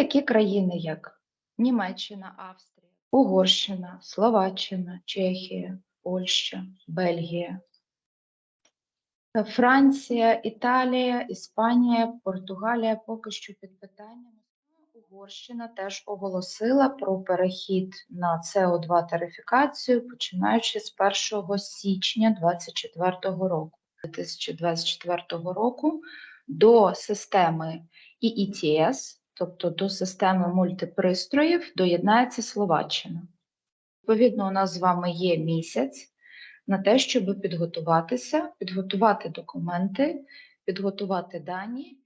Такі країни, як Німеччина, Австрія, Угорщина, Словаччина, Чехія, Польща, Бельгія, Франція, Італія, Іспанія, Португалія поки що під питанням. Угорщина теж оголосила про перехід на СО2 тарифікацію, починаючи з 1 січня 2024 року. 2024 року до системи EETS, тобто до системи мультипристроїв, доєднається Словаччина. Відповідно, у нас з вами є місяць на те, щоб підготуватися, підготувати документи, підготувати дані.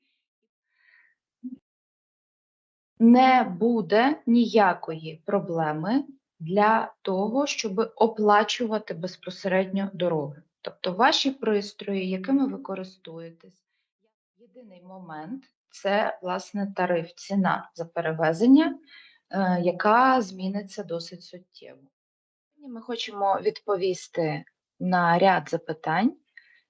Не буде ніякої проблеми для того, щоб оплачувати безпосередньо дороги. Тобто ваші пристрої, якими ви користуєтесь, єдиний момент це власне тариф, ціна за перевезення, е, яка зміниться досить суттєво. Ми хочемо відповісти на ряд запитань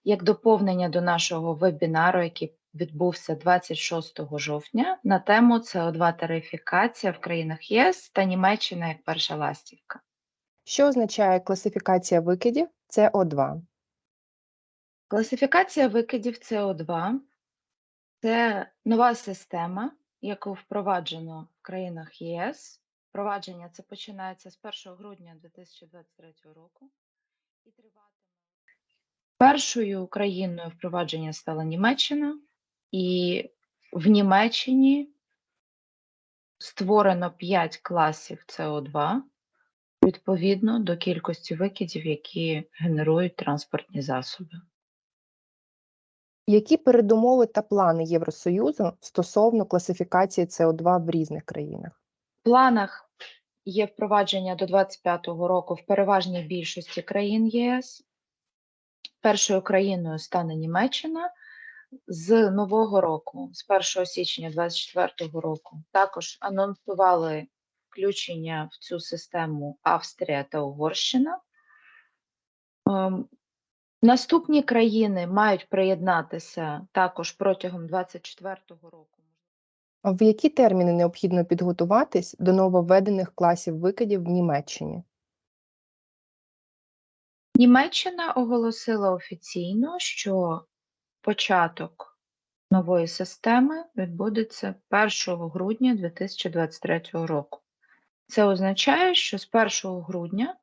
як доповнення до нашого вебінару, який відбувся 26 жовтня на тему СО2 тарифікація в країнах ЄС та Німеччина як перша ластівка. Що означає класифікація викидів СО2? Класифікація викидів СО2 це нова система, яку впроваджено в країнах ЄС. Впровадження це починається з 1 грудня 2023 року і триватиме. Першою країною впровадження стала Німеччина, і в Німеччині створено 5 класів СО2 відповідно до кількості викидів, які генерують транспортні засоби. Які передумови та плани Євросоюзу стосовно класифікації СО2 в різних країнах? В планах є впровадження до 2025 року в переважній більшості країн ЄС. Першою країною стане Німеччина з нового року, з 1 січня 2024 року. Також анонсували включення в цю систему Австрія та Угорщина. Наступні країни мають приєднатися також протягом 2024 року. В які терміни необхідно підготуватись до нововведених класів викидів в Німеччині? Німеччина оголосила офіційно, що початок нової системи відбудеться 1 грудня 2023 року. Це означає, що з 1 грудня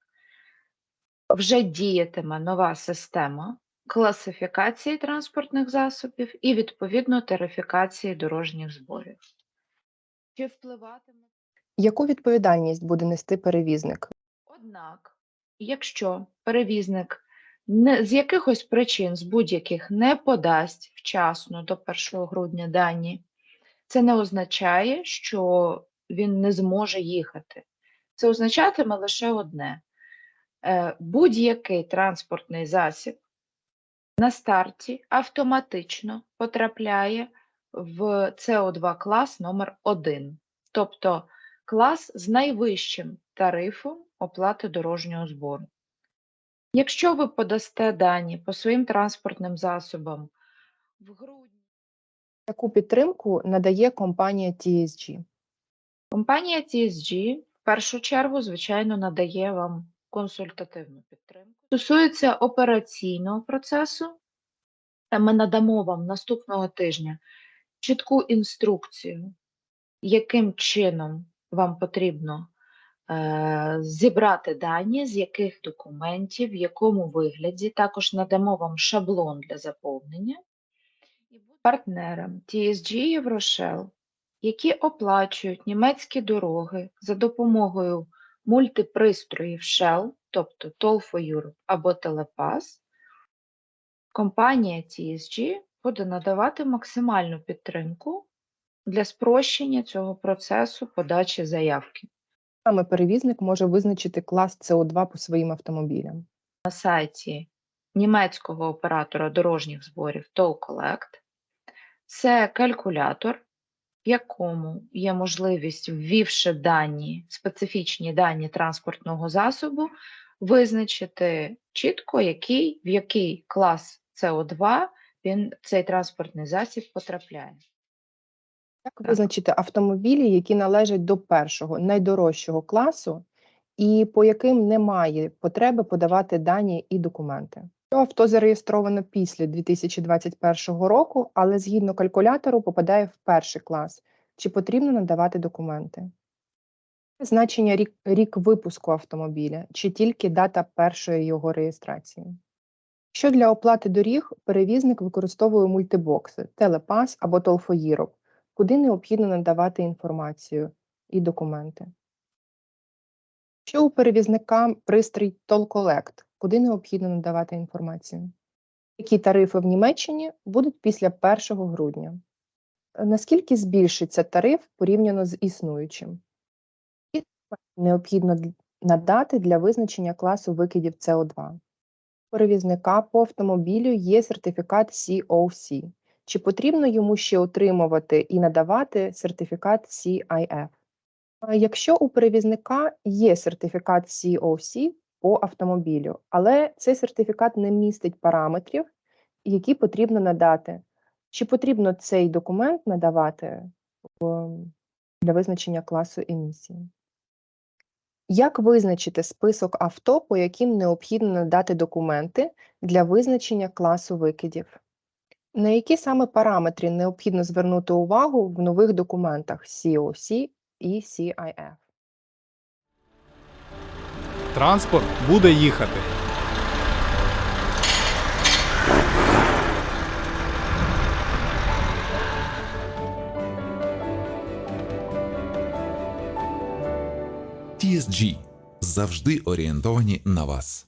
вже діятиме нова система класифікації транспортних засобів і відповідно тарифікації дорожніх зборів. Чи впливатиме Яку відповідальність буде нести перевізник? Однак, якщо перевізник не, з якихось причин, з будь-яких не подасть вчасно до 1 грудня дані, це не означає, що він не зможе їхати. Це означатиме лише одне: будь-який транспортний засіб на старті автоматично потрапляє в СО2 клас номер 1 тобто клас з найвищим тарифом оплати дорожнього збору. Якщо ви подасте дані по своїм транспортним засобам в грудні, Яку підтримку надає компанія TSG? компанія TSG в першу чергу, звичайно, надає вам консультативну підтримку. Стосується операційного процесу, ми надамо вам наступного тижня чітку інструкцію, яким чином вам потрібно е, зібрати дані, з яких документів, в якому вигляді. Також надамо вам шаблон для заповнення. Партнерам TSG Єврошел, які оплачують німецькі дороги за допомогою мультипристроїв Shell, тобто Toll for Europe або Telepass, компанія TSG буде надавати максимальну підтримку для спрощення цього процесу подачі заявки. Саме перевізник може визначити клас СО2 по своїм автомобілям. На сайті німецького оператора дорожніх зборів Toll Collect це калькулятор, в якому є можливість, ввівши дані, специфічні дані транспортного засобу, визначити чітко, який, в який клас СО2 він, цей транспортний засіб потрапляє. Як визначити автомобілі, які належать до першого найдорожчого класу, і по яким немає потреби подавати дані і документи? Авто зареєстровано після 2021 року, але згідно калькулятору попадає в перший клас. Чи потрібно надавати документи? Значення рік, рік випуску автомобіля, чи тільки дата першої його реєстрації? Що для оплати доріг перевізник використовує мультибокси, телепас або толфоїрок, куди необхідно надавати інформацію і документи. Що у перевізника пристрій Toll-Collect, куди необхідно надавати інформацію? Які тарифи в Німеччині будуть після 1 грудня? Е, Наскільки збільшиться тариф порівняно з існуючим? Які необхідно надати для визначення класу викидів СО2? перевізника по автомобілю є сертифікат COC. Чи потрібно йому ще отримувати і надавати сертифікат CIF? Якщо у перевізника є сертифікат COC по автомобілю, але цей сертифікат не містить параметрів, які потрібно надати, чи потрібно цей документ надавати для визначення класу емісії? Як визначити список авто, по яким необхідно надати документи для визначення класу викидів? На які саме параметри необхідно звернути увагу в нових документах COC і CIF? Транспорт буде їхати. TSG завжди орієнтовані на вас.